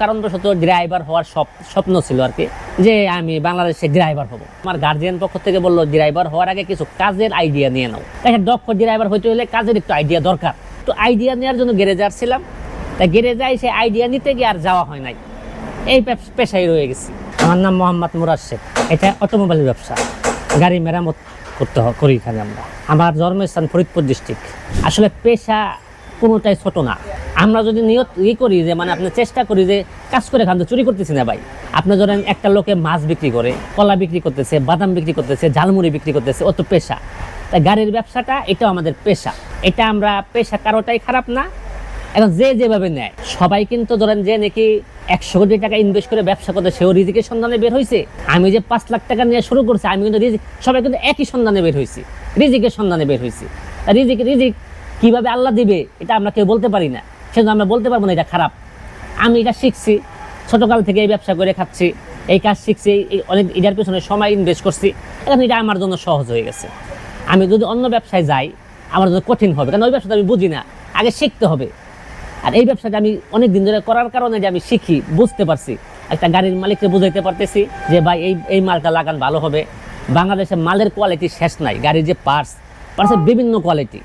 কারণবশত ড্রাইভার হওয়ার স্বপ- স্বপ্ন ছিল আর কি, যে আমি বাংলাদেশে ড্রাইভার হব। আমার গার্জিয়ান পক্ষ থেকে বলল ড্রাইভার হওয়ার আগে কিছু কাজের আইডিয়া নিয়ে নাও। একটা দক্ষ ড্রাইভার হইতে হলে কাজের একটু আইডিয়া দরকার। তো আইডিয়া নেওয়ার জন্য গ্যারেজে আসছিলাম। তা গ্যারেজে সেই আইডিয়া নিতে গিয়ে আর যাওয়া হয় নাই। এই পেশায় রয়ে গেছি। আমার নাম মোহাম্মদ মুরাদ শেখ। এটা অটোমোবাইল ব্যবসা। গাড়ি মেরামত করতে করি এখানে আমরা। আমার জন্মস্থান ফরিদপুর ডিস্ট্রিক্ট আসলে পেশা কোনোটাই ছোট না। আমরা যদি নিয়ত ই করি যে মানে আপনি চেষ্টা করি যে, কাজ করে খান চুরি করতেছি না ভাই। আপনি ধরেন একটা লোকে মাছ বিক্রি করে, কলা বিক্রি করতেছে, বাদাম বিক্রি করতেছে, ঝালমুড়ি বিক্রি করতেছে, ও তো পেশা। তাই গাড়ির ব্যবসাটা, এটাও আমাদের পেশা। এটা আমরা, পেশা কারোটাই খারাপ না। এখন যে যেভাবে নেয়, সবাই কিন্তু ধরেন যে নাকি একশো কোটি টাকা ইনভেস্ট করে ব্যবসা করতে, সেও রিজিকের সন্ধানে বের হয়েছে আমি যে পাঁচ লাখ টাকা নিয়ে শুরু করছি, আমি কিন্তু রিজিক সবাই কিন্তু একই সন্ধানে বের হয়েছি রিজিকের সন্ধানে বের হয়েছি রিজিক রিজিক কীভাবে আল্লাহ দিবে, এটা আমরা কেউ বলতে পারি না। সেজন্য আমরা বলতে পারব না এটা খারাপ। আমি এটা শিখছি, ছোটকাল থেকে এই ব্যবসা করে খাচ্ছি, এই কাজ শিখছি, এই অনেক এটার পিছনে সময় ইনভেস্ট করছি। এখন এটা আমার জন্য সহজ হয়ে গেছে। আমি যদি অন্য ব্যবসায় যাই, আমার জন্য কঠিন হবে। কারণ ওই ব্যবসাটা আমি বুঝি না। আগে শিখতে হবে। আর এই ব্যবসাটা আমি অনেক দিন ধরে করার কারণে যে আমি শিখি, বুঝতে পারছি। একটা গাড়ির মালিককে বুঝাইতে পারতেছি যে, ভাই, এই এই মালটা লাগান, ভালো হবে। বাংলাদেশে মালের কোয়ালিটি শেষ নাই। গাড়ির যে পার্টস পার্টসের বিভিন্ন কোয়ালিটি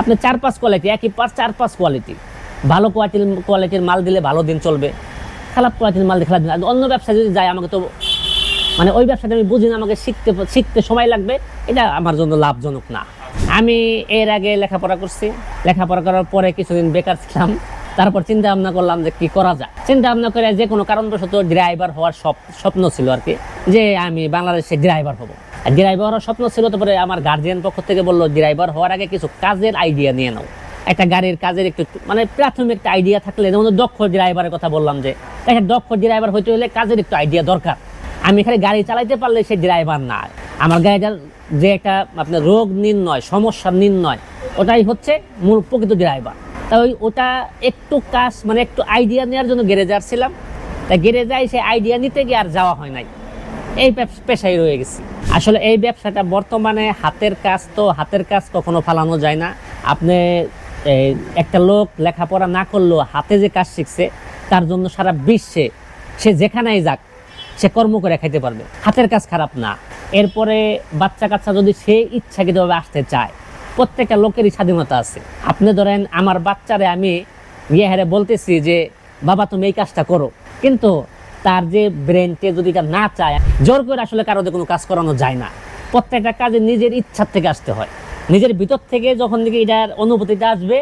আপনি চার পাঁচ কোয়ালিটি একই পার্টস চার পাঁচ কোয়ালিটি ভালো কোয়ালিটির কোয়ালিটির মাল দিলে ভালো দিন চলবে। খারাপ কোয়ালিটির মাল দিয়ে খারাপ দিন। অন্য ব্যবসায় যদি যায়, আমাকে তো মানে ওই ব্যবসাটা আমি বুঝি না, আমাকে শিখতে শিখতে সময় লাগবে। এটা আমার জন্য লাভজনক না। আমি এর আগে লেখাপড়া করছি। লেখাপড়া করার পরে কিছুদিন বেকার ছিলাম। তারপর চিন্তা ভাবনা করলাম যে কি করা যায়। চিন্তা ভাবনা করে যে কোনো কারণবশত ড্রাইভার হওয়ার স্বপ্ন ছিল আর কি, যে আমি বাংলাদেশে ড্রাইভার হব। ড্রাইভার হওয়ার স্বপ্ন ছিল, তারপরে আমার গার্জিয়ান পক্ষ থেকে বলল, ড্রাইভার হওয়ার আগে কিছু কাজের আইডিয়া নিয়ে নাও। একটা গাড়ির কাজের একটু মানে প্রাথমিক একটা আইডিয়া থাকলে, যেমন দক্ষ ড্রাইভারের কথা বললাম যে, একটা দক্ষ ড্রাইভার হইতে হলে কাজের একটু আইডিয়া দরকার। আমি খালি গাড়ি চালাইতে পারলে সে ড্রাইভার না। আমার গাড়িটার যে একটা আপনার রোগ নির্ণয়, সমস্যা নির্ণয়, ওটাই হচ্ছে মূল প্রকৃত ড্রাইভার। তা ওই, ওটা একটু কাজ মানে একটু আইডিয়া নেওয়ার জন্য গ্যারেজে আসছিলাম। তা গ্যারেজে সেই আইডিয়া নিতে গিয়ে আর যাওয়া হয় নাই। এই পেশায় রয়ে গেছি। আসলে এই ব্যবসাটা বর্তমানে হাতের কাজ তো হাতের কাজ কখনো ফালানো যায় না। আপনি একটা লোক লেখাপড়া না করলেও হাতে যে কাজ শিখছে, তার জন্য সারা বিশ্বে সে যেখানেই যাক, সে কর্ম করে খাইতে পারবে। হাতের কাজ খারাপ না। এরপরে বাচ্চা কাচ্চা যদি সে ইচ্ছাকৃতভাবে আসতে চায়, প্রত্যেকটা লোকেরই স্বাধীনতা আছে। আপনি ধরেন, আমার বাচ্চারে আমি গিয়ে হারে বলতেছি যে, বাবা, তুমি এই কাজটা করো। কিন্তু তার যে ব্রেনটে যদি না চায়, জোর করে আসলে কারোদের কোনো কাজ করানো যায় না। প্রত্যেকটা কাজে নিজের ইচ্ছার থেকে আসতে হয়। নিজের ভিতর থেকে যখন দিকে এটার অনুভূতিটা আসবে,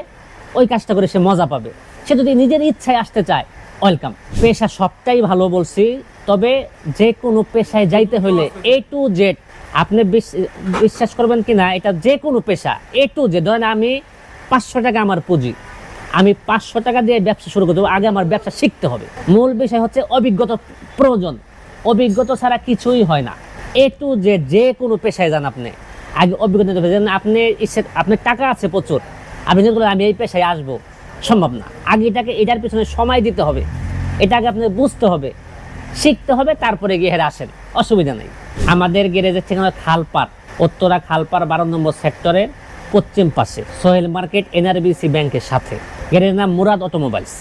ওই কাজটা করে সে মজা পাবে। সে যদি নিজের ইচ্ছায় আসতে চায় ওয়েলকাম পেশা সবটাই ভালো বলছি, তবে যে কোনো পেশায় যাইতে হলে এ টু জেড আপনি বিশ্বাস করবেন কি না এটা যে কোনো পেশা এ টু জেড ধরেন আমি পাঁচশো টাকা আমার পুঁজি। আমি পাঁচশো টাকা দিয়ে ব্যবসা শুরু করতে আগে আমার ব্যবসা শিখতে হবে। মূল বিষয় হচ্ছে অভিজ্ঞতা প্রয়োজন। অভিজ্ঞতা ছাড়া কিছুই হয় না। এ টু জেড যে কোনো পেশায় যান আপনি। আগে অভিজ্ঞতা নিতে। যেমন আপনি ইচ্ছে- আপনার টাকা আছে প্রচুর। আপনি যদি আমি এই পেশায় আসব, সম্ভব না। আগে এটাকে, এটার পিছনে সময় দিতে হবে। এটাকে আপনি বুঝতে হবে। শিখতে হবে, তারপরে গিয়ে হেরে আসেন। অসুবিধা নেই। আমাদের গ্যারেজের ঠিকানা খালপার উত্তরা খালপার বারো নম্বর সেক্টরের পশ্চিম পাশে। সোহেল মার্কেট এনআরবিসি ব্যাংকের সাথে। গ্যারেজের নাম মুরাদ অটোমোবাইলস।